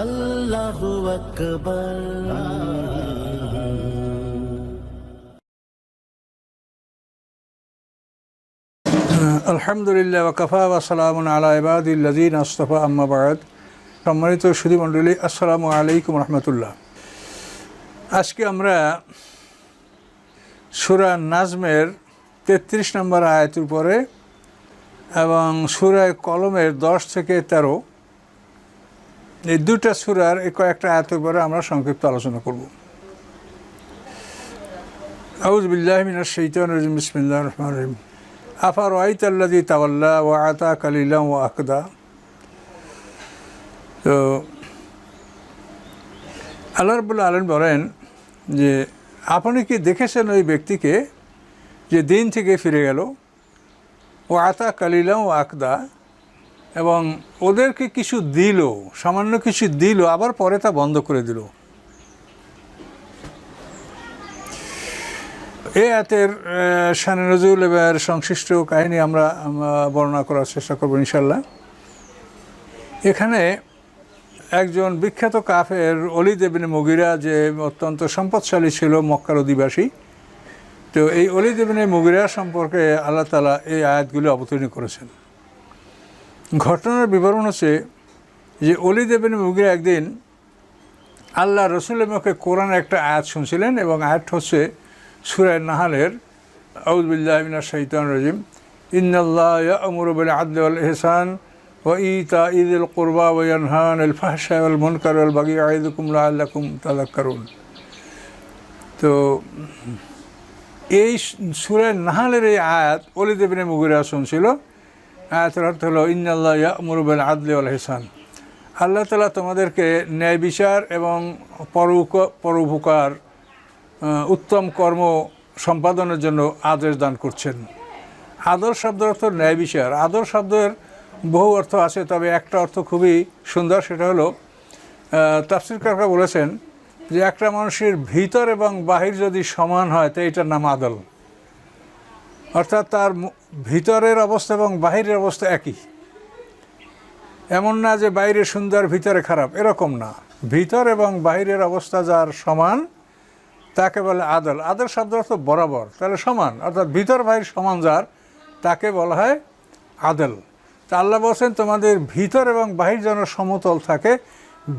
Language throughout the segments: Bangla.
আল্লাহু আলহামদুলিল্লাহ ওয়াকাফা ওয়াসালাম আলা ইবাদিল্লাদিন আস্তফা আম্মাবাদ সম্মানিত সুধী মণ্ডলী, আসসালামু আলাইকুম রহমতুল্লাহ। আজকে আমরা সুরা নাজমের তেত্রিশ নম্বর আয়াতের উপরে এবং সুরায় কলমের দশ থেকে তেরো এই দুটা সুরার কয়েকটা আয়াতের উপরে আমরা সংক্ষিপ্ত আলোচনা করব। আউজ বিল্লাহ মিনাশ শাইতানির রাজিম, বিসমিল্লাহির রহমানির রহিম। আফার ওয়াইতাল্লাদি তাওয়াল্লা ও আতা কালিলাম ও আকদা। তো আল্লাহ রবুল্লা আলম বলেন যে, আপনি কি দেখেছেন ওই ব্যক্তিকে যে দিন থেকে ফিরে গেল? ও আতা কালিলাম ও আকদা এবং ওদেরকে কিছু দিল, সামান্য কিছু দিল, আবার পরে তা বন্ধ করে দিল। এই আয়াতের শানে নজরুল এবার সংশ্লিষ্ট কাহিনী আমরা বর্ণনা করার চেষ্টা করব ইনশাল্লাহ এখানে একজন বিখ্যাত কাফের অলি দেবিন মুগিরা যে অত্যন্ত সম্পদশালী ছিল মক্কার অধিবাসী, তো এই অলি দেবিনের মুগিরা সম্পর্কে আল্লাহ তালা এই আয়াতগুলি অবতীর্ণ করেছেন। ঘটনার বিবরণ হচ্ছে যে অলি দেবিন মুগিরা একদিন আল্লাহ রসুলের মুখে কোরআনের একটা আয়াত শুনছিলেন এবং আয়াত হচ্ছে সুরায় নাহালের আউদ্বিল্লাহমিনা শৈতান রাজিম, ইন্নাল্লাহ আমর বিল আদল ইহসান ওয়া ইতা ঈদুল কুরবা ওয়া ইয়ানহান আল ফাহশা ওয়াল মুনকার ওয়াল বাগি আইদুকুম লাআল্লাকুম তাযাক্কারুন। তো এই সুরায় নাহালের এই আয়াত অলি দেবিনে মুগিরা শুনছিল। আয়াতের অর্থ হলো, ইন্নাল্লাহ আমর বিল আদল ওয়াল ইহসান আল্লাহ তালা তোমাদেরকে ন্যায় বিচার এবং পরোপ পরোপকার উত্তম কর্ম সম্পাদনের জন্য আদেশ দান করছেন। আদর শব্দের অর্থ ন্যায় বিচার। আদর শব্দের বহু অর্থ আছে, তবে একটা অর্থ খুবই সুন্দর, সেটা হলো তাফসির কাকা বলেছেন যে, একটা মানুষের ভিতর এবং বাহির যদি সমান হয়, তো এটার নাম আদল। অর্থাৎ তার ভিতরের অবস্থা এবং বাহিরের অবস্থা একই। এমন না যে বাইরে সুন্দর, ভিতরে খারাপ, এরকম না। ভিতর এবং বাহিরের অবস্থা যার সমান, তাকে বলে আদল। আদল শব্দ অর্থ বরাবর, তাহলে সমান। অর্থাৎ ভিতর, বাহির সমান যার, তাকে বলা হয় আদল। তা আল্লাহ বলছেন, তোমাদের ভিতর এবং বাহির যেন সমতল থাকে,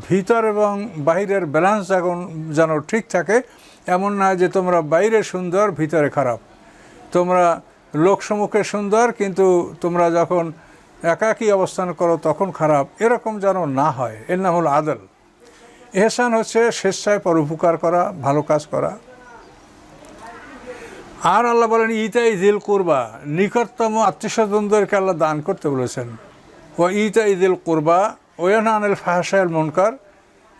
ভিতর এবং বাহিরের ব্যালেন্স যখন যেন ঠিক থাকে, এমন না যে তোমরা বাইরে সুন্দর, ভিতরে খারাপ। তোমরা লোকসমুখে সুন্দর, কিন্তু তোমরা যখন একাকী অবস্থান করো তখন খারাপ। এরকম যেন না হয়। এর নাম হলো আদল। এহসান হচ্ছে স্বেচ্ছায় পর উপকার করা, ভালো কাজ করা। আর আল্লাহ বলেন, ইতাই দিল করবা। নিকটতম আত্মীয়স্বজনদেরকে আল্লাহ দান করতে বলেছেন। ও ইতাই দিল করবা। ওয়ান আনিল ফাহাসায়ের মনকার।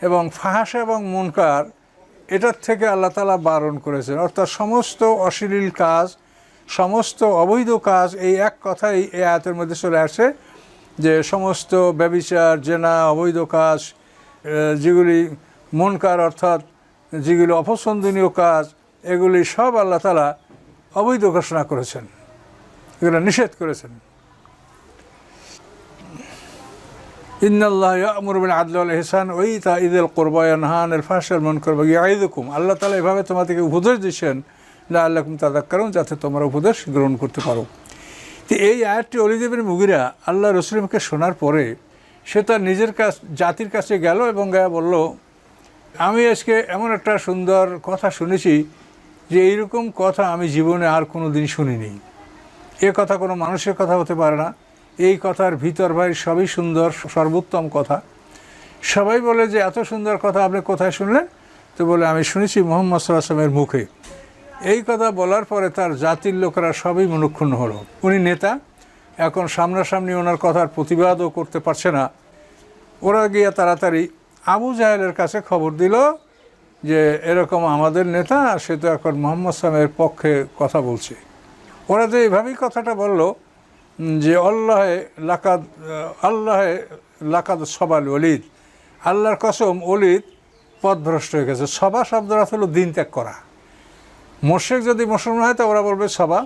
এবং ফাহাসা এবং মনকার, এটার থেকে আল্লাহ তালা বারণ করেছেন। অর্থাৎ সমস্ত অশ্লীল কাজ সমস্ত অবৈধ কাজ এই এক কথাই এই আয়াতের মধ্যে চলে আসে, যে সমস্ত ব্যবিচার, জেনা, অবৈধ কাজ যেগুলি মনকার অর্থাৎ যেগুলি অপছন্দনীয় কাজ, এগুলি সব আল্লাহ তালা অবৈধ ঘোষণা করেছেন, এগুলো নিষেধ করেছেন। ইন্নাল্লাহ আমরুবিন আদল হেসান ওই তা ঈদুল কোরবায়নহান এর ফাঁসের মন করবা আইদুকুম আল্লাহ তালা এভাবে তোমাদেরকে উপদেশ দিচ্ছেন তাদাক কারণ যাতে তোমরা উপদেশ গ্রহণ করতে পারো। তো এই আয়াতটি অলিদেবের মুগিরা আল্লাহ রসুলিমকে শোনার পরে সে তার নিজের কাছ, জাতির কাছে গেল এবং গায়ে বলল, আমি আজকে এমন একটা সুন্দর কথা শুনেছি যে এইরকম কথা আমি জীবনে আর কোনো দিন শুনিনি। এ কথা কোনো মানুষের কথা হতে পারে না। এই কথার ভিতর ভাই সবই সুন্দর, সর্বোত্তম কথা। সবাই বলে যে, এত সুন্দর কথা আপনি কোথায় শুনলেন? তো বলে, আমি শুনেছি মোহাম্মদ সাল্লামের মুখে। এই কথা বলার পরে তার জাতির লোকেরা সবই মনুক্ষুণ্ণ হলো। উনি নেতা, এখন সামনাসামনি ওনার কথার প্রতিবাদও করতে পারছে না। ওরা গিয়ে তাড়াতাড়ি আবু জাহেলের কাছে খবর দিল যে, এরকম আমাদের নেতা, সে তো এখন মোহাম্মদ সালামের পক্ষে কথা বলছে। ওরা যে এইভাবেই কথাটা বলল, যে, আল্লাহে লাকাদ আল্লাহে লাকাদ সবাল অলিদ আল্লাহর কসম অলিদ পথভ্রষ্ট হয়ে গেছে। সভা শব্দের হলো দিন ত্যাগ করা। মোর্শেক যদি মুসলমান হয়, তা ওরা বলবে সাবা।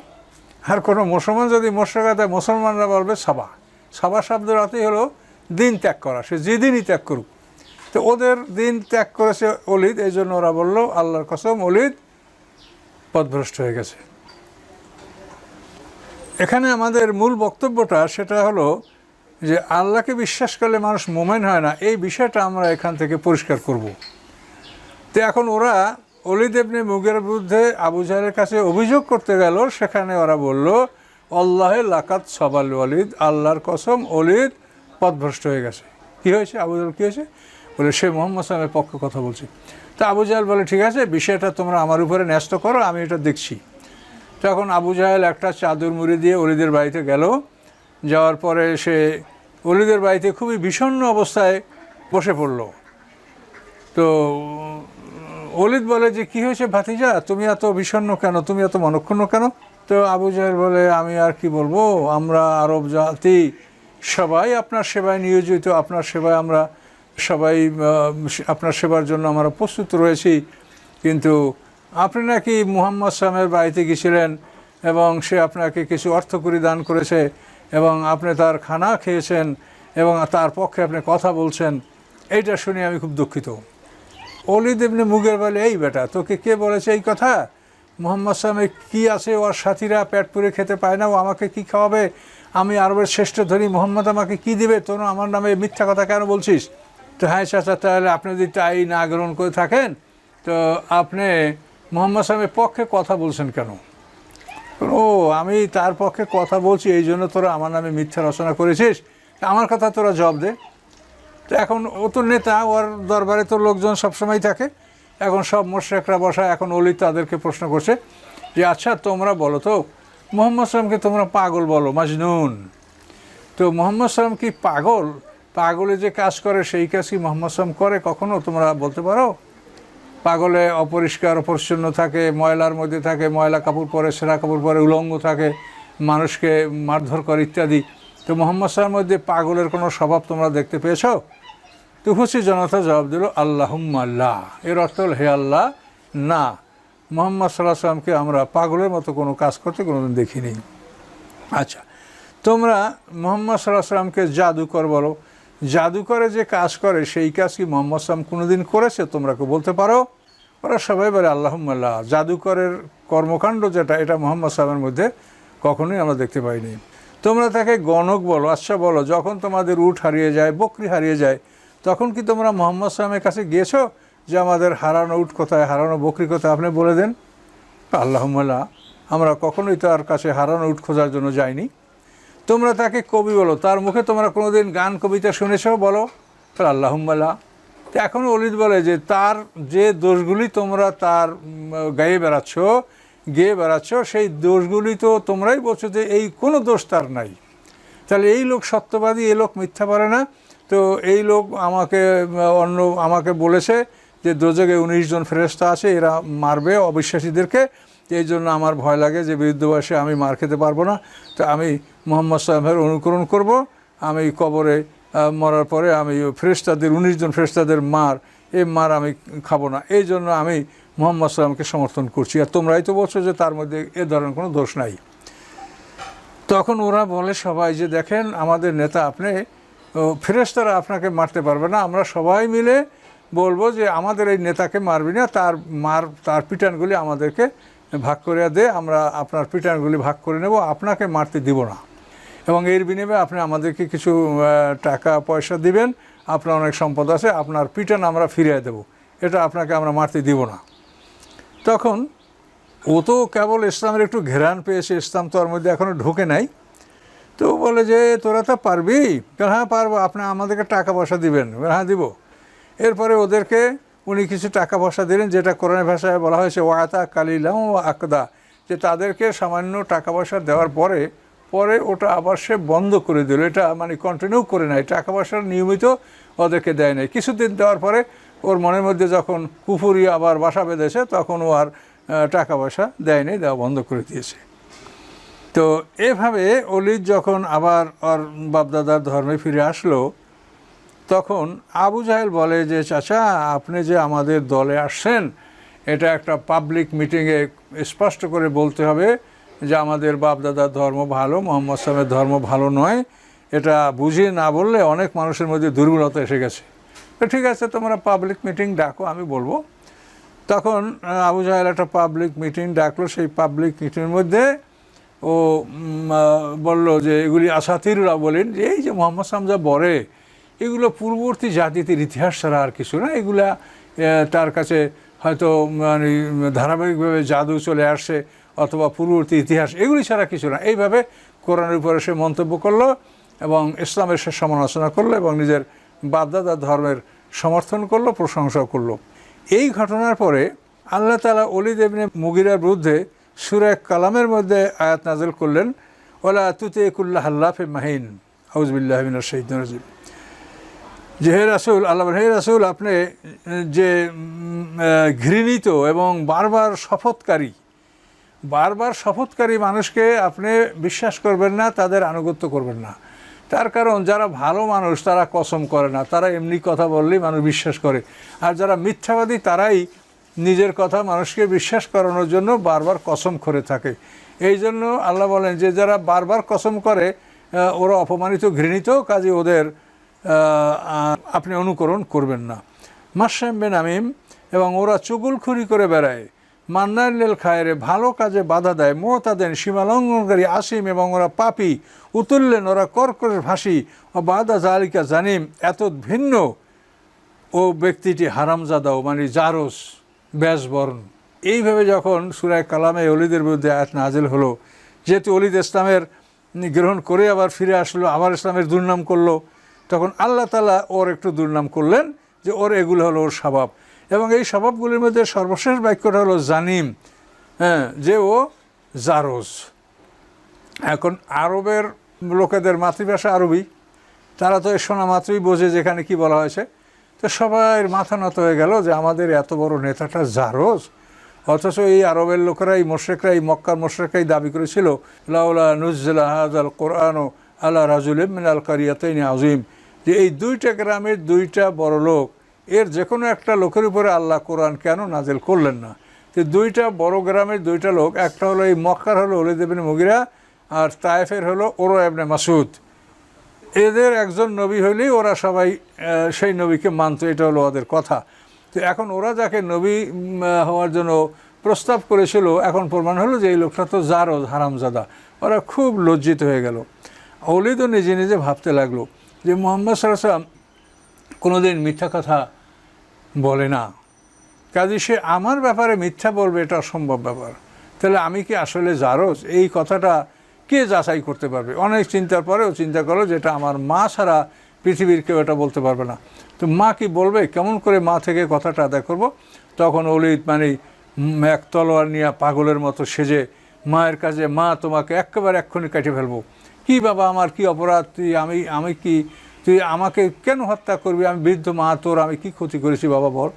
আর কোনো মুসলমান যদি মোর্শেক হয় তাই মুসলমানরা বলবে সাবা। সাবা শব্দের অর্থই হলো দিন ত্যাগ করা। সে যেদিনই ত্যাগ করুক। তো ওদের দিন ত্যাগ করেছে অলিদ, এই জন্য ওরা বলল, আল্লাহর কসম, অলিদ পথভ্রষ্ট হয়ে গেছে। এখানে আমাদের মূল বক্তব্যটা সেটা হলো যে আল্লাহকে বিশ্বাস করলে মানুষ মোমেন হয় না। এই বিষয়টা আমরা এখান থেকে পরিষ্কার করব। তো এখন ওরা অলিদ ইবনে মুগের বিরুদ্ধে আবু জাহেলের কাছে অভিযোগ করতে গেল, সেখানে ওরা বলল, আল্লাহে লাকাত সবাল অলিদ আল্লাহর কসম অলিদ পথভ্রষ্ট হয়ে গেছে। কী হয়েছে? আবু জাহেল কী হয়েছে? বলে, সে মোহাম্মদ সালামের পক্ষে কথা বলছে। তো আবু জাহেল বলে, ঠিক আছে, বিষয়টা তোমরা আমার উপরে ন্যস্ত করো, আমি এটা দেখছি। তখন আবু জাহেল একটা চাদর মুড়ি দিয়ে অলিদের বাড়িতে গেল। যাওয়ার পরে সে অলিদের বাড়িতে খুবই বিষণ্ণ অবস্থায় বসে পড়ল। তো অলিদ বলে যে, কি হয়েছে ভাতিজা? তুমি এত বিষণ্ণ কেন? তুমি এত মনক্ষুণ্ণ কেন? তো আবু জাহেল বলে, আমি আর কি বলব? আমরা আরব জাতি, সবাই আপনার সেবায় নিয়োজিত, আপনার সেবায় আমরা সবাই আপনার সেবার জন্য আমরা প্রস্তুত রয়েছি। কিন্তু আপনি নাকি মুহাম্মদ সালামের বাড়িতে গেছিলেন এবং সে আপনাকে কিছু অর্থকরী দান করেছে এবং আপনি তার খানা খেয়েছেন এবং তার পক্ষে আপনি কথা বলছেন, এইটা শুনে আমি খুব দুঃখিত। অলিদ ইবনে মুগের বলে, এই বেটা, তোকে কে বলেছে এই কথা? মোহাম্মদ সালামের কী আছে ওর সাথীরা পেট পুরে খেতে পায় না? ও আমাকে কি খাওয়াবে? আমি আরবের শ্রেষ্ঠ ধরি মোহাম্মদ আমাকে কি দিবে? তোর আমার নামে মিথ্যা কথা কেন বলছিস? তো হ্যাঁ চাচা তাহলে আপনি যদি তাই না গ্রহণ করে থাকেন, তো আপনি মোহাম্মদ সালামের পক্ষে কথা বলছেন কেন? ও, আমি তার পক্ষে কথা বলছি, এই জন্য তোরা আমার নামে মিথ্যা রচনা করেছিস। আমার কথা তোরা জব দে। তো এখন ও তো নেতা, ওর দরবারে তো লোকজন সবসময় থাকে। এখন সব মোশেকরা বসা এখন অলি তাদেরকে প্রশ্ন করছে যে আচ্ছা তোমরা বলো তো, মোহাম্মদ সালামকে তোমরা পাগল বলো, মাজনুন। তো মোহাম্মদ সালাম কি পাগল? পাগলে যে কাজ করে, সেই কাজ কি মোহাম্মদ সালাম করে কখনো, তোমরা বলতে পারো? পাগলে অপরিষ্কার, অপরিচ্ছন্ন থাকে, ময়লার মধ্যে থাকে, ময়লা কাপড় পরে, সেরা কাপড় পরে, উলঙ্গ থাকে, মানুষকে মারধর করে ইত্যাদি। তো মোহাম্মদ সাল্লামের মধ্যে পাগলের কোনো স্বভাব তোমরা দেখতে পেয়েছ? তো উপস্থিত জনতা জবাব দিল আল্লাহুম্মাল্লাহ এর অর্থ হল, হে আল্লাহ, না। মোহাম্মদ সাল্লাহ সাল্লামকে আমরা পাগলের মতো কোনো কাজ করতে কোনোদিন দেখিনি। আচ্ছা তোমরা মোহাম্মদ সাল্লাহ সাল্লামকে জাদুকর বলো। জাদুকরে যে কাজ করে, সেই কাজ কি মোহাম্মদ সাল্লাম কোনোদিন করেছে? তোমরা কেউ বলতে পারো? ওরা সবাই বলে আল্লাহম্মাল্লাহ জাদুকরের কর্মকাণ্ড যেটা, এটা মোহাম্মদ সাল্লামের মধ্যে কখনোই আমরা দেখতে পাইনি। তোমরা তাকে গণক বলো। আচ্ছা বলো, যখন তোমাদের উট হারিয়ে যায়, বকরি হারিয়ে যায় তখন কি তোমরা মোহাম্মদ সাল্লামের কাছে গিয়েছো যে আমাদের হারানো উঠ কোথায়, হারানো বকরি কোথায়? আপনি বলে দেন। আল্লাহম্মাল্লাহ আমরা কখনোই তার কাছে হারানো উঠ খোঁজার জন্য যাইনি। তোমরা তাকে কবি বলো, তার মুখে তোমরা কোনোদিন গান, কবিতা শুনেছো বলো? তাহলে আল্লাহম্মাল্লাহ তো এখন অলিদ বলে যে তার যে দোষগুলি তোমরা তার গায়ে বেড়াচ্ছ, গেয়ে বেড়াচ্ছ, সেই দোষগুলি তো তোমরাই বলছো যে এই কোনো দোষ তার নাই। তাহলে এই লোক সত্যবাদী এই লোক মিথ্যা পারে না। তো এই লোক আমাকে, অন্য, আমাকে বলেছে যে দোজগে উনিশ জন ফেরেস্তা আছে, এরা মারবে অবিশ্বাসীদেরকে। এই জন্য আমার ভয় লাগে যে বৃদ্ধ বয়সে আমি মার খেতে পারব না। তো আমি মোহাম্মদ সাহেবের অনুকরণ করব। আমি কবরে মরার পরে আমি ফেরেস্তাদের উনিশ জন ফেরেস্তাদের মার, এই মার আমি খাব না। এই জন্য আমি মোহাম্মদ সাল্লামকে সমর্থন করছি। আর তোমরাই তো বলছো যে তার মধ্যে এ ধরনের কোনো দোষ নাই। তখন ওরা বলে সবাই যে, দেখেন, আমাদের নেতা আপনি ও, ফেরেশতারা আপনাকে মারতে পারবে না। আমরা সবাই মিলে বলব যে আমাদের এই নেতাকে মারবি না তার মার তার পিটানগুলি আমাদেরকে ভাগ করে দে আমরা আপনার পিটানগুলি ভাগ করে নেব আপনাকে মারতে দিব না। এবং এর বিনিময়ে আপনি আমাদেরকে কিছু টাকা পয়সা দিবেন আপনার অনেক সম্পদ আছে আপনার পিটান আমরা ফিরিয়ে দেব। এটা আপনাকে আমরা মারতে দিব না। তখন ও তো কেবল ইসলামের একটু ঘেরান পেয়েছে ইসলাম তো ওর মধ্যে এখনও ঢোকে নাই। তো বলে যে, তোরা তো পারবি? হ্যাঁ পারব। আপনি, আমাদেরকে টাকা পয়সা দিবেন। হ্যাঁ দিব। এরপরে ওদেরকে উনি কিছু টাকা পয়সা দিলেন, যেটা কোরআন ভাষায় বলা হয়েছে, ওয়াতা কালিলাম ও আকদা। যে তাদেরকে সামান্য টাকা পয়সা দেওয়ার পরে পরে ওটা আবার সে বন্ধ করে দিল। এটা মানে কন্টিনিউ করে নাই। টাকা পয়সা নিয়মিত ওদেরকে দেয় নাই। কিছুদিন দেওয়ার পরে ওর মনের মধ্যে যখন কুফুরি আবার বাসা বেঁধেছে, তখন ও আর টাকা পয়সা দেয়নি দেওয়া বন্ধ করে দিয়েছে। তো এভাবে অলিদ যখন আবার ওর বাপদাদার ধর্মে ফিরে আসলো, তখন আবু জাহেল বলে যে, চাচা, আপনি যে আমাদের দলে আসছেন, এটা একটা পাবলিক মিটিংয়ে স্পষ্ট করে বলতে হবে যে, আমাদের বাপদাদার ধর্ম ভালো, মোহাম্মদ সালামের ধর্ম ভালো নয়। এটা বুঝিয়ে না বললে অনেক মানুষের মধ্যে দুর্বলতা এসে গেছে। তো ঠিক আছে, তোমরা পাবলিক মিটিং ডাকো, আমি বলব। তখন আবু জাহেল একটা পাবলিক মিটিং ডাকলো, সেই পাবলিক মিটিংয়ের মধ্যে ও বলল যে এগুলি আসাতিররা বলেন যে এই যে মোহাম্মদ সামজা বরে এগুলো পূর্ববর্তী জাতিদের ইতিহাস ছাড়া আর কিছু না। এগুলা তার কাছে হয়তো মানে ধারাবাহিকভাবে জাদু চলে আসছে অথবা পূর্ববর্তী ইতিহাস, এগুলি ছাড়া কিছু না। এইভাবে কোরআনের উপরে সে মন্তব্য করল এবং ইসলামের সে সমালোচনা করল এবং নিজের বাপদাদা ধর্মের সমর্থন করল প্রশংসা করল। এই ঘটনার পরে আল্লাহ তালা অলি দেবনে মুগিরার বিরুদ্ধে সুরে কালামের মধ্যে আয়াত নাজল করলেন ওলা তুতে কুল্লাহ আল্লাফে মাহিন হাউজবিল্লাহমিন শহীদ রাজিম। যে হে রাসুল, আল্লাহ হে রাসুল, আপনি, যে ঘৃণিত এবং বারবার শপথকারী বারবার শপথকারী মানুষকে আপনি বিশ্বাস করবেন না, তাদের আনুগত্য করবেন না। তার কারণ, যারা ভালো মানুষ, তারা কসম করে না। তারা এমনি কথা বললেই মানুষ বিশ্বাস করে। আর যারা মিথ্যাবাদী, তারাই নিজের কথা মানুষকে বিশ্বাস করানোর জন্য বারবার কসম করে থাকে। এই জন্য আল্লাহ বলেন যে যারা বারবার কসম করে ওরা অপমানিত, ঘৃণিত, কাজে ওদের আপনি অনুকরণ করবেন না। মাসাম বেন আমিম এবং ওরা চুগুলখুরি করে বেড়ায়। মান্নাইল খায়রে ভালো কাজে বাধা দেয় মোহতাদেন সীমালঙ্ঘনকারী আসিম এবং ওরা পাপি, উতুললেন, ওরা কর্করের ভাসি ও বাদা জালিকা জানিম এত ভিন্ন ও ব্যক্তিটি হারামজাদাও মানে জারস। ব্যাসবর্ণ। এইভাবে যখন সুরায় কালামে অলিদের বিরুদ্ধে আয়াত নাজিল হলো, যেহেতু অলিদ ইসলামের গ্রহণ করে আবার ফিরে আসলো, আবার ইসলামের দুর্নাম করল, তখন আল্লাহ তালা ওর একটু দুর্নাম করলেন যে ওর এগুলো হলো ওর স্বভাব। এবং এই স্বভাবগুলির মধ্যে সর্বশেষ বাক্যটা হলো জানিম হ্যাঁ যে ও জারোজ। এখন আরবের লোকেদের মাতৃভাষা আরবি, তারা তো এ শোনা মাত্রই বোঝে যেখানে কি বলা হয়েছে। তো সবাই মাথা নত হয়ে গেল যে আমাদের এত বড় নেতাটা জারোজ। অথচ এই আরবের লোকেরাই মোশেকরা, এই মক্কার মোশেকরাই দাবি করেছিল, লাউলা নুজ্জলা হাজ আল কোরআন ও আল্লাহ রাজুল মিন আল কারিয়াতাইন আজিম যে এই দুইটা গ্রামের দুইটা বড় লোক, এর যে কোনো একটা লোকের উপরে আল্লাহ কোরআন কেন নাজেল করলেন না? তো দুইটা বড় গ্রামের দুইটা লোক, একটা হলো এই মক্কার হলো অলিদেবিন মুগিরা, আর তায়েফের হলো ওরো এবনে মাসুদ এদের একজন নবী হইলেই ওরা সবাই সেই নবীকে মানত, এটা হলো ওদের কথা। তো এখন ওরা যাকে নবী হওয়ার জন্য প্রস্তাব করেছিল, এখন প্রমাণ হলো যে এই লোকটা তো জারো হারামজাদা। ওরা খুব লজ্জিত হয়ে গেল। অলিদও নিজে নিজে ভাবতে লাগল যে মোহাম্মদ সাল্লাম কোনোদিন মিথ্যা কথা বলে না। কাজে সে আমার ব্যাপারে মিথ্যা বলবে, এটা অসম্ভব ব্যাপার। তাহলে আমি কি আসলে জারজ এই কথাটা কে যাচাই করতে পারবে? অনেক চিন্তার পরেও চিন্তা করো যেটা আমার মা ছাড়া পৃথিবীর কেউ এটা বলতে পারবে না। তো মা কি বলবে? কেমন করে মা থেকে কথাটা আদায় করব? তখন অলিদ মানে এক তলোয়ার নিয়ে পাগলের মতো সেজে, মায়ের কাছে, মা, তোমাকে একেবারে এক্ষুনি কেটে ফেলব। কি বাবা, আমার কি অপরাধ? তুই, আমি আমি কি? তুই আমাকে কেন হত্যা করবি? আমি বৃদ্ধ, মা, তোর, আমি কি ক্ষতি করেছি বাবা, বল।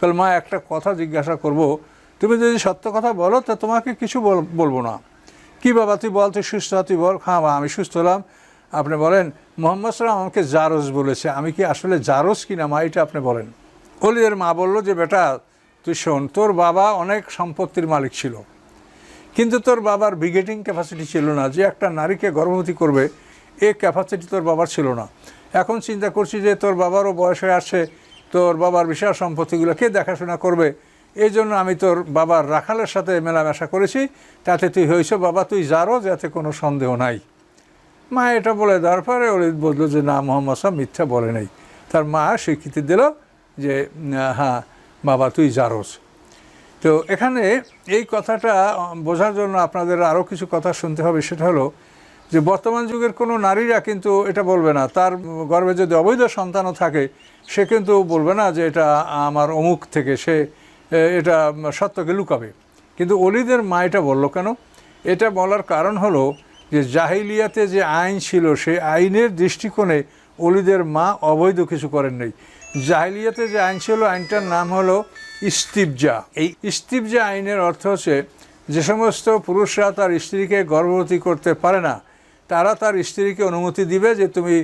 তাহলে মা একটা কথা জিজ্ঞাসা করব, তুমি যদি সত্য কথা বলো, তা তোমাকে কিছু বল- বলব না। কি বাবা, তুই বল, তুই সুস্থ তুই বল। হ্যাঁ মা আমি সুস্থ হলাম। আপনি বলেন, মোহাম্মদ সালাম আমাকে জারজ বলেছে। আমি কি আসলে জারজ কি না মা, এটা আপনি বলেন। অলিদের মা বলল যে, বেটা, তুই শোন, তোর বাবা অনেক সম্পত্তির মালিক ছিল। কিন্তু তোর বাবার ব্রিগেডিং ক্যাপাসিটি ছিল না। যে একটা নারীকে গর্ভবতী করবে, এ ক্যাপাসিটি তোর বাবার ছিল না। এখন চিন্তা করছি যে, তোর বাবারও বয়স হয়ে আসছে, তোর বাবার বিশাল সম্পত্তিগুলো কে দেখাশোনা করবে? এই জন্য আমি তোর বাবার রাখালের সাথে মেলামেশা করেছি, তাতে তুই হয়েছ বাবা, তুই যারও যাতে কোনো সন্দেহ নাই। মা এটা বলে দেওয়ার পরে ওর বলল যে, না, মোহাম্মদ সাহেব, মিথ্যা বলে নাই। তার মা স্বীকৃতি দিল যে হ্যাঁ বাবা, তুই জারোস। তো এখানে এই কথাটা বোঝার জন্য আপনাদের আরও কিছু কথা শুনতে হবে। সেটা হলো যে, বর্তমান যুগের কোনো নারীরা কিন্তু এটা বলবে না। তার গর্ভে যদি অবৈধ সন্তানও থাকে, সে কিন্তু বলবে না যে, এটা আমার অমুক থেকে, সে এটা সত্যকে লুকাবে। কিন্তু অলিদের মা এটা বলল কেন? এটা বলার কারণ হলো যে জাহিলিয়াতে যে আইন ছিল, সেই আইনের দৃষ্টিকোণে অলিদের মা অবৈধ কিছু করেন নাই। জাহিলিয়াতে যে আইন ছিল, আইনটার নাম হলো ইস্তিবজা। এই ইস্তিবজা আইনের অর্থ হচ্ছে, যে সমস্ত পুরুষরা তার স্ত্রীকে গর্ভবতী করতে পারে না, তারা তার স্ত্রীকে অনুমতি দিবে যে তুমি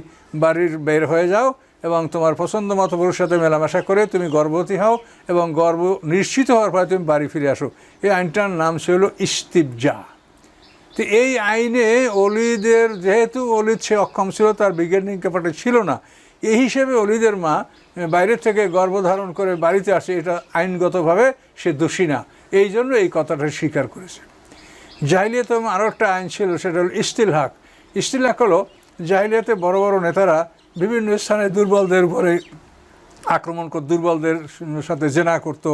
বাড়ির বের হয়ে যাও এবং তোমার পছন্দ মতো পুরুষের সাথে মেলামেশা করে তুমি গর্ভবতী হও এবং গর্ব নিশ্চিত হওয়ার পরে তুমি বাড়ি ফিরে আসো। এই আইনটার নাম ছিল ইস্তিবজা। তো এই আইনে অলিদের, যেহেতু অলিদ সে অক্ষম ছিল, তার বিজ্ঞানিক ব্যাপারটা ছিল না। এই হিসেবে অলিদের মা বাইরের থেকে গর্ভধারণ করে বাড়িতে আসে, এটা আইনগতভাবে সে দোষী না। এই জন্য এই কথাটা স্বীকার করেছে। জাহিলিয়াতে আরও একটা আইন ছিল, সেটা হলো ইস্তিল হাক হলো, জাহিলিয়াতে বড় বড় নেতারা বিভিন্ন স্থানে দুর্বলদের উপরে আক্রমণ কর দুর্বলদের সাথে জেনা করতো।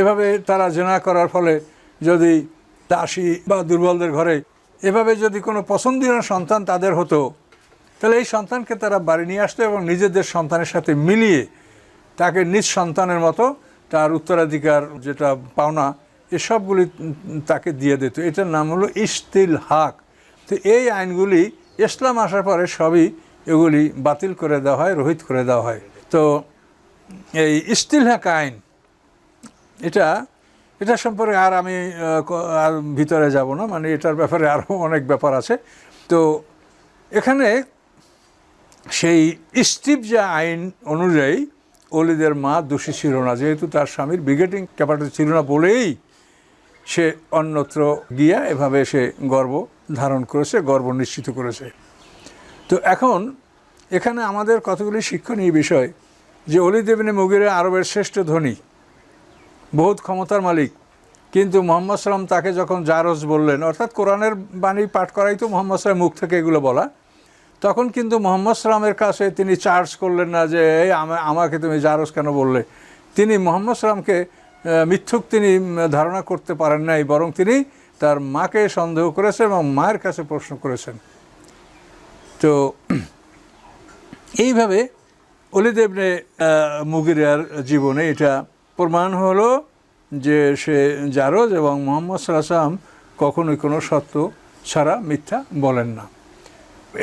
এভাবে তারা জেনা করার ফলে যদি দাসী বা দুর্বলদের ঘরে এভাবে যদি কোনো পছন্দীয় সন্তান তাদের হতো, তাহলে এই সন্তানকে তারা বাড়ি নিয়ে আসতো এবং নিজেদের সন্তানের সাথে মিলিয়ে তাকে নিজ সন্তানের মতো তার উত্তরাধিকার যেটা পাওনা, এসবগুলি তাকে দিয়ে দিত। এটার নাম হলো ইস্তিল হাক তো এই আইনগুলি ইসলাম আসার পরে সবই এগুলি বাতিল করে দেওয়া হয়, রহিত করে দেওয়া হয়। তো এই ইস্তিল হাক আইন, এটা এটা সম্পর্কে আর আমি আর ভিতরে যাব না মানে এটার ব্যাপারে আরও অনেক ব্যাপার আছে। তো এখানে সেই স্টিপজা আইন অনুযায়ী অলিদের মা দোষী ছিল না, যেহেতু তার স্বামীর ব্রিগেডিং ক্যাপাসিটি ছিল না বলেই সে অন্যত্র গিয়া এভাবে সে গর্ব ধারণ করেছে, গর্ব নিশ্চিত করেছে। তো এখন এখানে আমাদের কতগুলি শিক্ষণীয় বিষয়? যে অলি দেবিনে মুগিরে আরবের শ্রেষ্ঠ ধনী বহুত ক্ষমতার মালিক কিন্তু মোহাম্মদ সাল্লাম তাকে যখন জারজ বললেন অর্থাৎ কোরআনের বাণী পাঠ করাই তো মোহাম্মদ সাল্লাম মুখ থেকে এগুলো বলা তখন কিন্তু মোহাম্মদ সাল্লামের কাছে তিনি চার্জ করলেন না যে এই আমাকে তুমি জারজ কেন বললে? তিনি মোহাম্মদ সাল্লামকে আহ, মিথ্যুক তিনি ধারণা করতে পারেন নাই বরং তিনি তার মাকে সন্দেহ করেছেন এবং মায়ের কাছে প্রশ্ন করেছেন। তো এইভাবে অলিদেবনে মুগিরার জীবনে এটা প্রমাণ হলো যে সে জারজ এবং মোহাম্মদ সাল্লাম কখনোই কোনো সত্য ছাড়া মিথ্যা বলেন না।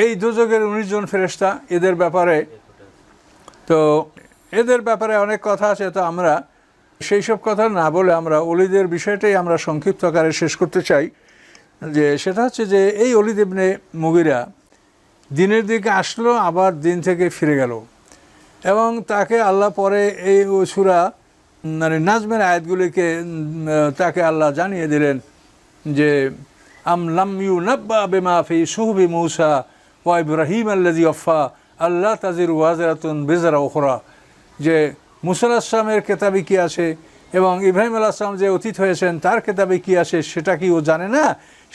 এই দুযোগের উনিশ জন ফেরেস্তা এদের ব্যাপারে তো এদের ব্যাপারে অনেক কথা আছে, তো আমরা সেই সব কথা না বলে আমরা অলিদের বিষয়টাই আমরা সংক্ষিপ্ত আকারে শেষ করতে চাই। যে সেটা হচ্ছে যে এই অলিদেবনে মুগিরা দিনের দিকে আসলো, আবার দিন থেকে ফিরে গেল। এবং তাকে আল্লাহ পরে এই সুরা মানে নাজমের আয়াতগুলিকে তাকে আল্লাহ জানিয়ে দিলেন যে, আম লাম ইউ নব্বা বেমা ফি সুহবি মৌসা ওয়া ইব্রাহিম আল্লাজি অফা আল্লাহ তাজির ওয়াজরাতুন বেজারা ওখরা যে মুসা আসলামের কেতাবে কি আছে এবং ইব্রাহিম আল্লাহ আসলাম যে অতীত হয়েছেন, তার কেতাবে কি আছে সেটা কি ও জানে না?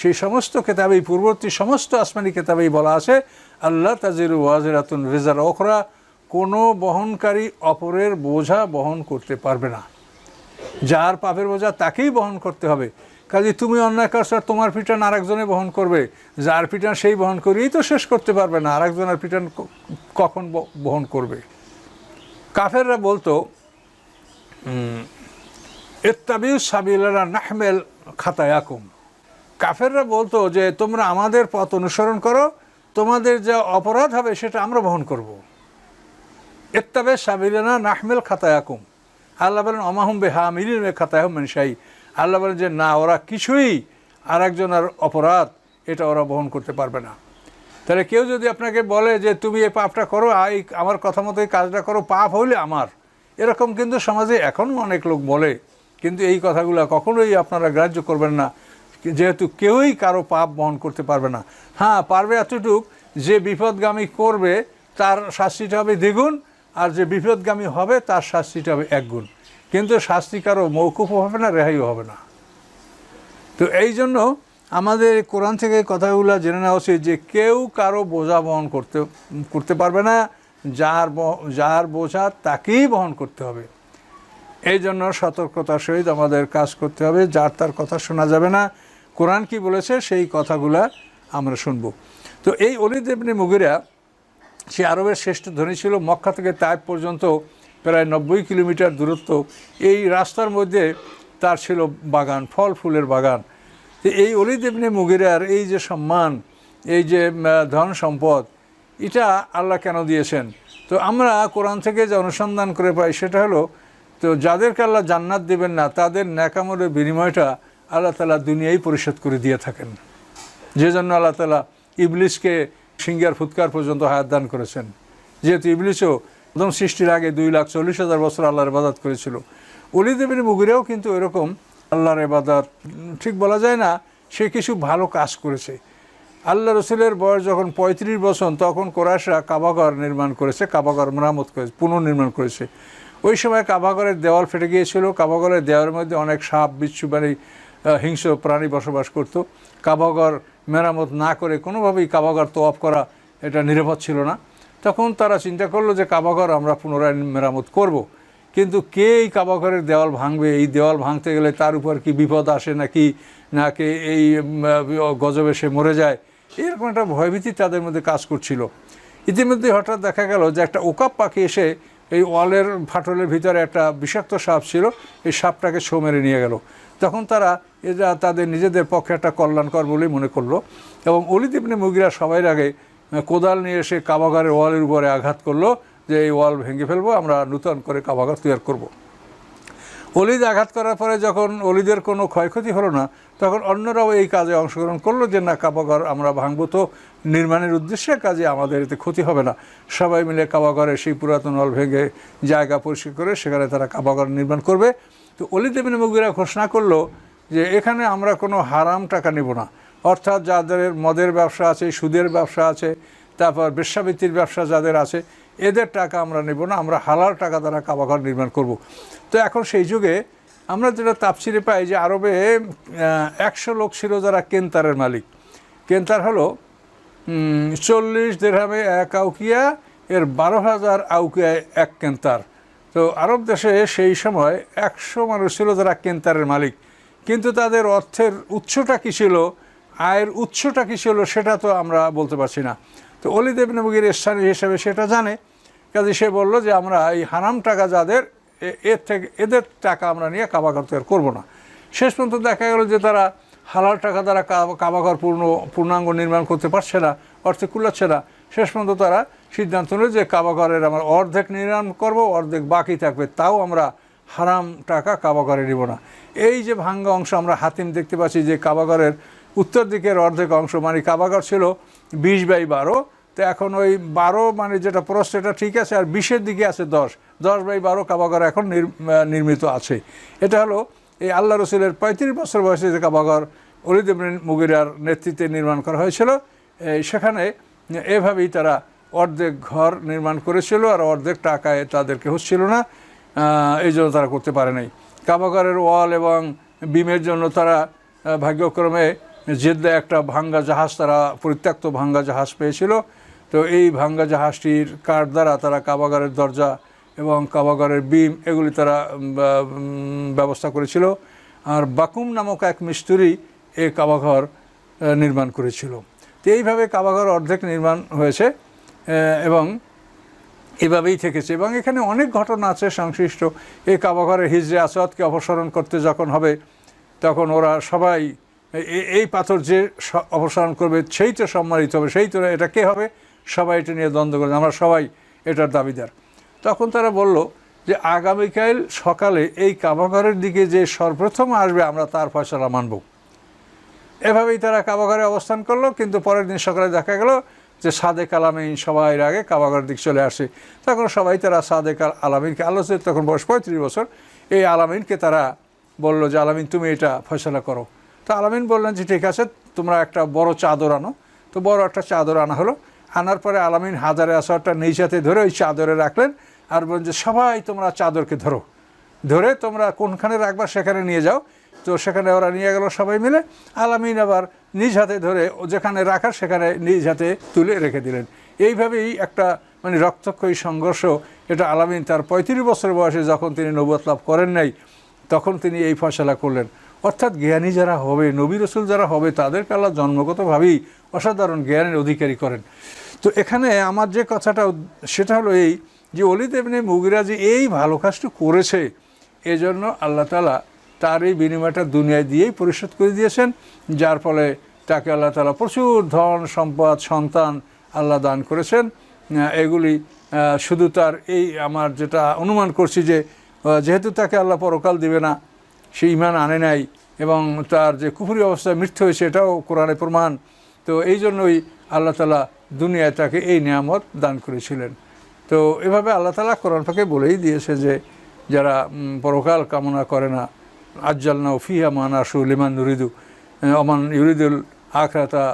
সেই সমস্ত কেতাবেই, পূর্ববর্তী সমস্ত আসমানি কেতাবেই বলা আছে আল্লাহ তাজির ওয়াজরাতুন রেজার ওখরা, কোনো বহনকারী অপরের বোঝা বহন করতে পারবে না। যার পাপের বোঝা তাকেই বহন করতে হবে। কাজে তুমি অন্যায় করছ আর তোমার পিটান আরেকজনে বহন করবে। যার পিটান সেই বহন করেই তো শেষ করতে পারবে না, আরেকজনের পিটান ক- কখন বহন করবে। কাফেররা বলতো এত্তাবিউ সাবিলারা নাহমেল খাতায়াকুম। কাফেররা বলতো যে, তোমরা আমাদের পথ অনুসরণ করো, তোমাদের যা অপরাধ হবে সেটা আমরা বহন করব। এত্তাবে সাবিলানা নাহমেল খাতায়াকুম। আল্লাহ বলেন, অমাহুম বেহা মিলিন খাতায়াহুম মেনসাই আল্লাহ বলেন যে, না, ওরা কিছুই আর একজনের অপরাধ, এটা ওরা বহন করতে পারবে না। তাহলে কেউ যদি আপনাকে বলে যে, তুমি এই পাপটা করো এই আমার কথা মতো এই কাজটা করো, পাপ হইলে আমার। এরকম কিন্তু সমাজে এখনও অনেক লোক বলে, কিন্তু এই কথাগুলো কখনোই আপনারা গ্রাহ্য করবেন না। যেহেতু কেউই কারও পাপ বহন করতে পারবে না। হ্যাঁ পারবে এতটুক যে বিপদগামী করবে, তার শাস্তিটা হবে দ্বিগুণ, আর যে বিপদগামী হবে, তার শাস্তিটা হবে একগুণ। কিন্তু শাস্তি কারও মৌকুফও হবে না, রেহাইও হবে না। তো এই জন্য আমাদের কোরআন থেকে কথাগুলো জেনে নেওয়া উচিত যে কেউ কারও বোঝা বহন করতে করতে পারবে না যার যার বোঝা তাকেই বহন করতে হবে। এই জন্য সতর্কতার সহিত আমাদের কাজ করতে হবে, যার তার কথা শোনা যাবে না কোরআন কি বলেছে, সেই কথাগুলা আমরা শুনব। তো এই অলিদেবনী মুগিরা, সে আরবের শ্রেষ্ঠ ধনী ছিল, মক্কা থেকে তাইপ পর্যন্ত প্রায় নব্বই কিলোমিটার দূরত্ব। এই রাস্তার মধ্যে তার ছিল বাগান, ফল ফুলের বাগান। তো এই অলিদেবনে মুগিরার এই যে সম্মান, এই যে ধন সম্পদ, এটা আল্লাহ কেন দিয়েছেন? তো আমরা কোরআন থেকে যে অনুসন্ধান করে পাই, সেটা হলো, তো যাদেরকে আল্লাহ জান্নাত দেবেন না, তাদের ন্যাকামরের বিনিময়টা আল্লাহ তালা দুনিয়াই পরিশোধ করে দিয়ে থাকেন। যে জন্য আল্লাহ তালা ইবলিশকে সিঙ্গার ফুৎকার পর্যন্ত হায়াত দান করেছেন। যেহেতু ইবলিশও প্রথম সৃষ্টির আগে দুই লাখ চল্লিশ হাজার বছর আল্লাহর ইবাদত করেছিল। অলিদেবের মুগুরেও কিন্তু এরকম আল্লাহর ইবাদত। উম, ঠিক বলা যায় না সে কিছু ভালো কাজ করেছে। আল্লাহ রসুলের বয়স যখন পঁয়ত্রিশ বছর তখন কোরআশরা কাবাঘর নির্মাণ করেছে কাবাঘর মেরামত করেছে পুনর্নির্মাণ করেছে। ওই সময় কাবাঘরের দেওয়াল ফেটে গিয়েছিল। কাবাঘরের দেওয়ালের মধ্যে অনেক সাপ বিচ্ছু মানে হিংস্র প্রাণী বসবাস করত। কাবাঘর মেরামত না করে কোনোভাবেই কাবাঘর তোয়াপ করা এটা নিরাপদ ছিল না। তখন তারা চিন্তা করল যে কাবাঘর আমরা পুনরায় মেরামত করব। কিন্তু কে এই কাবাঘরের দেওয়াল ভাঙবে? এই দেওয়াল ভাঙতে গেলে তার উপর কি বিপদ আসে নাকি? না কে এই গজবে সে মরে যায়? এরকম একটা ভয়ভীতি তাদের মধ্যে কাজ করছিল। ইতিমধ্যে হঠাৎ দেখা গেল যে একটা ওকাপ পাখি এসে এই ওয়ালের ফাটলের ভিতরে একটা বিষাক্ত সাপ ছিল। এই সাপটাকে ছো মেরে নিয়ে গেল। তখন তারা এটা তাদের নিজেদের পক্ষে একটা কল্যাণকর বলেই মনে করল। এবং অলিদ ইবনে মুগিরা সবাই আগে কোদাল নিয়ে এসে কাবাগারের ওয়ালের উপরে আঘাত করল যে, এই ওয়াল ভেঙে ফেলব, আমরা নূতন করে কাবাগার তৈরি করব। অলিদ আঘাত করার পরে যখন অলিদের কোনো ক্ষয়ক্ষতি হলো না, তখন অন্যরাও এই কাজে অংশগ্রহণ করল যে, না কাবাঘর আমরা ভাঙবো তো, নির্মাণের উদ্দেশ্যে কাজে আমাদের এতে ক্ষতি হবে না। সবাই মিলে কাবাঘরের সেই পুরাতন অল ভেঙে জায়গা পরিষ্কার করে সেখানে তারা কাবাঘর নির্মাণ করবে। তো অলিদ ইবনে মুগিরা ঘোষণা করল যে এখানে আমরা কোনো হারাম টাকা নেব না। অর্থাৎ যাদের মদের ব্যবসা আছে, সুদের ব্যবসা আছে, তারপর বেশ্যাবৃত্তির ব্যবসা যাদের আছে, এদের টাকা আমরা নেব না, আমরা হালাল টাকা দ্বারা কাবাঘর নির্মাণ করব। তো এখন সেই যুগে আমরা যেটা তাপসিরে পাই যে আরবে একশো লোক ছিল যারা কেন্তারের মালিক। কেন্তার হলো চল্লিশ দেড়হামে এক আউকিয়া, এর বারো হাজার আউকিয়ায় এক কেন্তার। তো আরব দেশে সেই সময় একশো মানুষ ছিল যারা কেন্তারের মালিক। কিন্তু তাদের অর্থের উৎসটা কী ছিল, আয়ের উৎসটা কী ছিল, সেটা তো আমরা বলতে পারছি না। তো অলি দেব নবগির স্থানীয় হিসেবে সেটা জানে। কাজে সে বলল যে, আমরা এই হারাম টাকা যাদের এর থেকে, এদের টাকা আমরা নিয়ে কাবাঘর তৈরি করব না। শেষ পর্যন্ত দেখা গেল যে তারা হালাল টাকা দ্বারা কাবাঘর পূর্ণ, পূর্ণাঙ্গ নির্মাণ করতে পারছে না, অর্থে কুলাচ্ছে না। শেষ পর্যন্ত তারা সিদ্ধান্ত নিল যে কাবাঘরের আমরা অর্ধেক নির্মাণ করব, অর্ধেক বাকি থাকবে। তাও আমরা হারাম টাকা কাবাঘরে নিব না। এই যে ভাঙ্গা অংশ আমরা হাতিম দেখতে পাচ্ছি যে কাবাঘরের উত্তর দিকের অর্ধেক অংশ মানে কাবাঘর ছিল বিশ বাই বারো, তো এখন ওই বারো মানে যেটা প্রস্ত এটা ঠিক আছে, আর বিশের দিকে আছে দশ। দশ বাই বারো কাবাঘর এখন নির- নির্মিত আছে। এটা হলো এই আল্লাহ রসুলের পঁয়ত্রিশ বছর বয়সে যে কাবাঘর অলিদ মুগিরার নেতৃত্বে নির্মাণ করা হয়েছিল। সেখানে এভাবেই তারা অর্ধেক ঘর নির্মাণ করেছিল আর অর্ধেক টাকায় তাদেরকে হচ্ছিল না এই জন্য তারা করতে পারে নাই। কাবাগরের ওয়াল এবং বিমের জন্য তারা ভাগ্যক্রমে জেদ্দা একটা ভাঙ্গা জাহাজ তারা, পরিত্যক্ত ভাঙ্গা জাহাজ পেয়েছিল। তো এই ভাঙ্গা জাহাজটির কাঠ দ্বারা তারা কাবাগরের দরজা এবং কাবাগরের বিম এগুলি তারা ব্যবস্থা করেছিল। আর বাকুম নামক এক মিস্ত্রি এই কাবাঘর নির্মাণ করেছিল। তো এইভাবে কাবাঘর অর্ধেক নির্মাণ হয়েছে এবং এভাবেই থেকেছে। এবং এখানে অনেক ঘটনা আছে সংশ্লিষ্ট। এই কাবাঘরের হিজরে আসাদকে অপসারণ করতে যখন হবে, তখন ওরা সবাই এই পাথর যে অপসারণ করবে, সেই তো সম্মানিত হবে, সেই তো এটা কে হবে? সবাই এটা নিয়ে দ্বন্দ্ব করে আমরা সবাই এটার দাবিদার। তখন তারা বলল যে, আগামীকাল সকালে এই কাবাঘরের দিকে যে সর্বপ্রথম আসবে, আমরা তার ফয়সলা মানব। এভাবেই তারা কাবাঘরে অবস্থান করল, কিন্তু পরের দিন সকালে দেখা গেল যে সাদেক আলামিন সবাই আগে কাবাঘরের দিক চলে আসে। তখন সবাই তারা সাদেক আলামিনকে আলোচনা তখন বয়স পঁয়ত্রিশ বছর। এই আলামিনকে তারা বলল যে, আলামিন, তুমি এটা ফয়সলা করো। তো আলামিন বললেন যে, ঠিক আছে, তোমরা একটা বড় চাদর আনো। তো বড় একটা চাদর আনা হলো। আনার পরে আলামিন হাজারে আসারটা নিজ হাতে ধরে ওই চাদরে রাখলেন আর বললেন যে, সবাই তোমরা চাদরকে ধরো। ধরে তোমরা কোনখানে রাখবা সেখানে নিয়ে যাও। তো সেখানে ওরা নিয়ে গেল সবাই মিলে। আলামিন আবার নিজ হাতে ধরে যেখানে রাখার সেখানে নিজ হাতে তুলে রেখে দিলেন। এইভাবেই একটা মানে রক্তক্ষয়ী সংঘর্ষ, এটা আলামিন তার পঁয়ত্রিশ বছর বয়সে যখন তিনি নবত লাভ করেন নাই, তখন তিনি এই ফয়সলা করলেন। অর্থাৎ জ্ঞানী যারা হবে, নবী রসুল যারা হবে, তাদেরকে আল্লাহ জন্মগতভাবেই অসাধারণ জ্ঞানের অধিকারী করেন। তো এখানে আমার যে কথাটা, সেটা হলো এই যে অলিদ এমনি মুগিরা যে এই ভালো কাজটা করেছে, এজন্য আল্লাহ তালা তার এই বিনিময়টা দুনিয়ায় দিয়েই পরিশোধ করে দিয়েছেন, যার ফলে তাকে আল্লাহ তালা প্রচুর ধন, সম্পদ, সন্তান আল্লাহ দান করেছেন। এগুলি শুধু তার এই আমার যেটা অনুমান করছি যে যেহেতু তাকে আল্লাহ পরকাল দিবে না, সে ইমান আনে নাই এবং তার যে কুফুরি অবস্থায় মৃত্যু হয়েছে এটাও কোরআনে প্রমাণ, তো এই জন্যই আল্লাহ তালা দুনিয়ায় তাকে এই নিয়ামত দান করেছিলেন। তো এভাবে আল্লাহ তালা কোরআন পাকে বলেই দিয়েছে যে, যারা পরকাল কামনা করে না আজ্জালনা ফিহা মানা লিমান নুরিদু অমান ইউরিদুল আখরাতা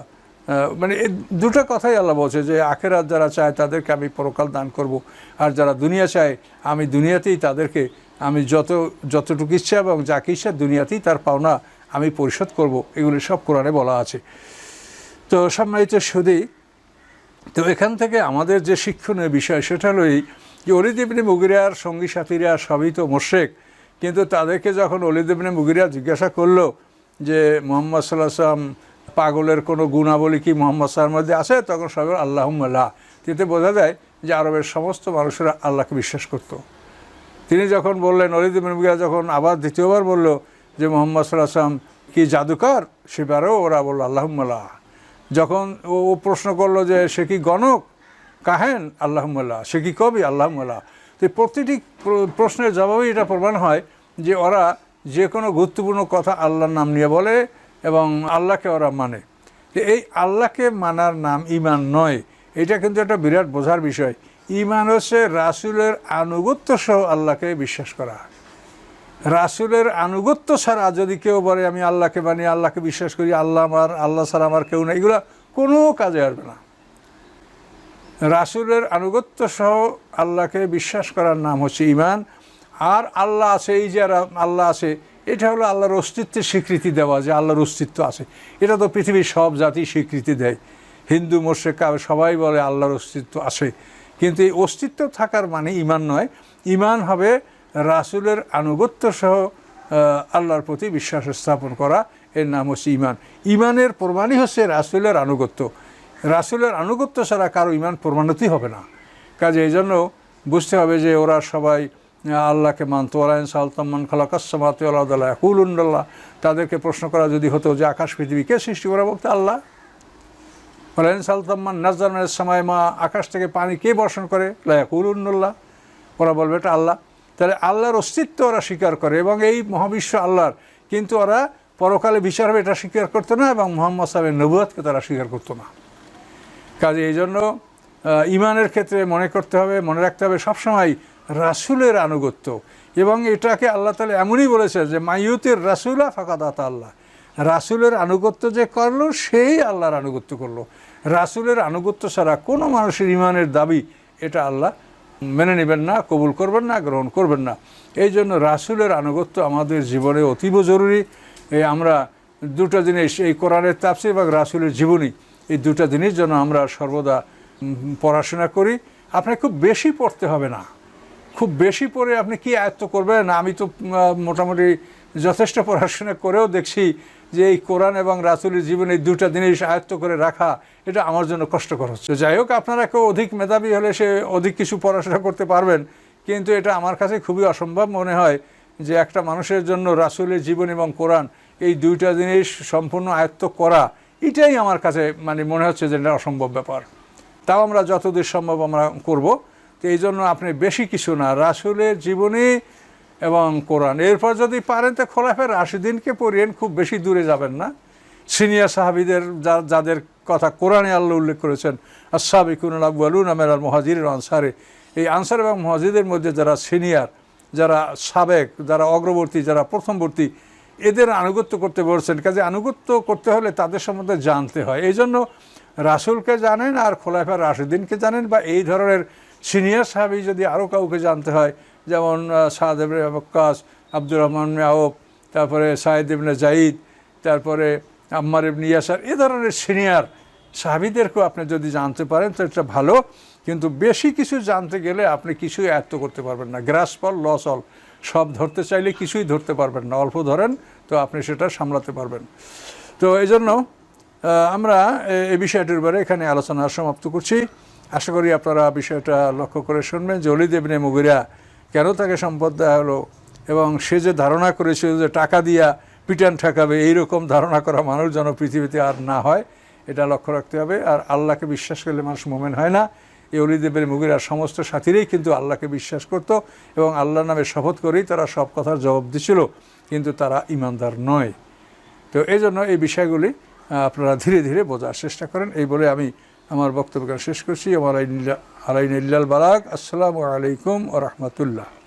মানে এই দুটো কথাই আল্লাহ বলছে যে আখেরাত যারা চায় তাদেরকে আমি পরকাল দান করব। আর যারা দুনিয়া চায় আমি দুনিয়াতেই তাদেরকে আমি যত, যতটুকু ইচ্ছা এবং যাকে ইচ্ছা দুনিয়াতেই তার পাওনা আমি পরিশোধ করব। এগুলি সব কোরআনে বলা আছে। তো সম্মানিত সুদী, তো এখান থেকে আমাদের যে শিক্ষণীয় বিষয় সেটা হলো এই যে অলিদেবনে মুগিরার সঙ্গী সাথীরা সবই তো মোশেক। কিন্তু তাদেরকে যখন অলিদেবনে মুগিরা জিজ্ঞাসা করল যে মোহাম্মদ সাল্লাহ সাল্লাম পাগলের কোনো গুণাবলী কি মোহাম্মদ সাল্লার মধ্যে আছে? তখন সবাই আল্লাহম্মাল্লাহ তিতে বোঝা যায় যে আরবের সমস্ত মানুষেরা আল্লাহকে বিশ্বাস করতো। তিনি যখন বললেন অলিদেবনে মুগিরা যখন আবার দ্বিতীয়বার বলল যে মোহাম্মদ সাল্লাহ সাল্লাম কি জাদুকর, সেবারও ওরা বলল আল্লাহম্মাল্লাহ যখন ও ও প্রশ্ন করল যে সে কি গণক, কাহেন আল্লাহমুল্লাহ সে কি কবি আল্লাহমুল্লাহ তো প্রতিটি প্রশ্নের জবাবে এটা প্রমাণ হয় যে ওরা যে কোনো গুরুত্বপূর্ণ কথা আল্লাহর নাম নিয়ে বলে এবং আল্লাহকে ওরা মানে। তো এই আল্লাহকে মানার নাম ইমান নয়, এটা কিন্তু একটা বিরাট বোঝার বিষয়। ইমান হচ্ছে রাসুলের আনুগত্য সহ আল্লাহকে বিশ্বাস করা। রাসুলের আনুগত্য ছাড়া যদি কেউ বলে, আমি আল্লাহকে মানি, আল্লাহকে বিশ্বাস করি, আল্লাহ আমার, আল্লাহ ছাড়া আমার কেউ না এগুলো কোনো কাজে আসবে না। রাসুলের আনুগত্য সহ আল্লাহকে বিশ্বাস করার নাম হচ্ছে ইমান আর আল্লাহ আছে এই যে আল্লাহ আছে, এটা হলো আল্লাহর অস্তিত্বের স্বীকৃতি দেওয়া যে আল্লাহর অস্তিত্ব আছে। এটা তো পৃথিবীর সব জাতি স্বীকৃতি দেয়। হিন্দু মোর্শেকা সবাই বলে আল্লাহর অস্তিত্ব আছে। কিন্তু এই অস্তিত্ব থাকার মানে ইমান নয়। ইমান হবে রাসুলের আনুগত্য সহ আল্লাহর প্রতি বিশ্বাস স্থাপন করা। এর নাম হচ্ছে ইমান ইমানের প্রমাণই হচ্ছে রাসুলের আনুগত্য। রাসুলের আনুগত্য ছাড়া কারও ইমান প্রমাণিতই হবে না। কাজে এই জন্য বুঝতে হবে যে ওরা সবাই আল্লাহকে মানত। ওরায়ন সালতামান খালাকাসমাত আল্লাহ কুলুন্ডাল্লাহ তাদেরকে প্রশ্ন করা যদি হতো যে আকাশ পৃথিবীকে সৃষ্টি করা, বলতে আল্লাহ। ওরায়ন সালতামান নাজদানের সময় মা আকাশ থেকে পানি কে বর্ষণ করে? লায়াকুলুন্ডল্লাহ ওরা বলবে এটা আল্লাহ। তাহলে আল্লাহর অস্তিত্ব ওরা স্বীকার করে এবং এই মহাবিশ্ব আল্লাহর। কিন্তু ওরা পরকালে বিচার হবে এটা স্বীকার করতো না এবং মোহাম্মদ সাহেবের নবুয়াতকে তারা স্বীকার করতো না। কাজে এই জন্য ইমানের ক্ষেত্রে মনে করতে হবে, মনে রাখতে হবে সবসময় রাসুলের আনুগত্য। এবং এটাকে আল্লাহ তালা এমনই বলেছে যে মাইয়ুতের রাসুলা ফাঁকাদাতা আল্লাহ। রাসুলের আনুগত্য যে করল, সেই আল্লাহর আনুগত্য করল। রাসুলের আনুগত্য ছাড়া কোনো মানুষের ইমানের দাবি এটা আল্লাহ মেনে নেবেন না, কবুল করবেন না, গ্রহণ করবেন না। এই জন্য রাসুলের আনুগত্য আমাদের জীবনে অতীব জরুরি। এই আমরা দুটো জিনিস, এই কোরআনের তাপসি এবং রাসুলের জীবনী এই দুটো জিনিস যেন আমরা সর্বদা পড়াশোনা করি। আপনাকে খুব বেশি পড়তে হবে না। খুব বেশি পড়ে আপনি কি আয়ত্ত করবেন? আমি তো মোটামুটি যথেষ্ট পড়াশোনা করেও দেখছি যে এই কোরআন এবং রাসুলের জীবনে এই দুটা জিনিস আয়ত্ত করে রাখা, এটা আমার জন্য কষ্টকর হচ্ছে। যাই হোক, আপনারা কেউ অধিক মেধাবী হলে সে অধিক কিছু পড়াশোনা করতে পারবেন, কিন্তু এটা আমার কাছে খুবই অসম্ভব মনে হয় যে একটা মানুষের জন্য রাসুলের জীবন এবং কোরআন, এই দুইটা জিনিস সম্পূর্ণ আয়ত্ত করা এটাই আমার কাছে মানে মনে হচ্ছে যে এটা অসম্ভব ব্যাপার। তাও আমরা যতদূর সম্ভব আমরা করব। তো এই জন্য আপনি বেশি কিছু না, রাসুলের জীবনী এবং কোরআন। এরপর যদি পারেন তো খোলাফের রাশিদিনকে পড়িয়েন, খুব বেশি দূরে যাবেন না। সিনিয়র সাহাবিদের যাদের কথা কোরআনে আল্লাহ উল্লেখ করেছেন আসাবিকুন আব্বালুন আমের আল মহাজির আনসারে। এই আনসার এবং মহাজিদের মধ্যে যারা সিনিয়র, যারা সাবেক, যারা অগ্রবর্তী, যারা প্রথমবর্তী এদের আনুগত্য করতে বলছেন। কাজে আনুগত্য করতে হলে তাদের সম্বন্ধে জানতে হয়। এই জন্য রাসুলকে জানেন আর খোলাফার রাশিদিনকে জানেন বা এই ধরনের সিনিয়র সাহাবি যদি আরও কাউকে জানতে হয়, যেমন সাদ ইবনে আব্দুর রহমান আওব তারপরে সাইদ ইবনে জাইদ তারপরে আম্মার ইবনে ইয়াসার, এ ধরনের সিনিয়র সাহাবিদেরকেও আপনি যদি জানতে পারেন, তো এটা ভালো। কিন্তু বেশি কিছু জানতে গেলে আপনি কিছুই আয়ত্ত করতে পারবেন না। গ্রাস ফল, লস অল সব ধরতে চাইলে কিছুই ধরতে পারবেন না। অল্প ধরেন তো আপনি সেটা সামলাতে পারবেন। তো এই জন্য আমরা এই বিষয়টির উপরে এখানে আলোচনা সমাপ্ত করছি। আশা করি আপনারা বিষয়টা লক্ষ্য করে শুনবেন যে দেবনে মুগিরা কেন তাকে সম্পদ দেওয়া হলো এবং সে যে ধারণা করেছিল যে টাকা দিয়া পিটান ঠেকাবে, এইরকম ধারণা করা মানুষ যেন পৃথিবীতে আর না হয়, এটা লক্ষ্য রাখতে হবে। আর আল্লাহকে বিশ্বাস করলে মানুষ মোমেন হয় না। এই অলিদেবের মুগিরার সমস্ত সাথীরাই কিন্তু আল্লাহকে বিশ্বাস করত এবং আল্লাহ নামে শপথ করেই তারা সব কথার জবাব দিছিল কিন্তু তারা ইমানদার নয় তো এই জন্য এই বিষয়গুলি আপনারা ধীরে ধীরে বোঝার চেষ্টা করেন এই বলে আমি আমার বক্তব্য শেষ করছি আমার আলাইন ইল্লাল বালাক আসসালামু আলাইকুম ও রহমতুল্লাহ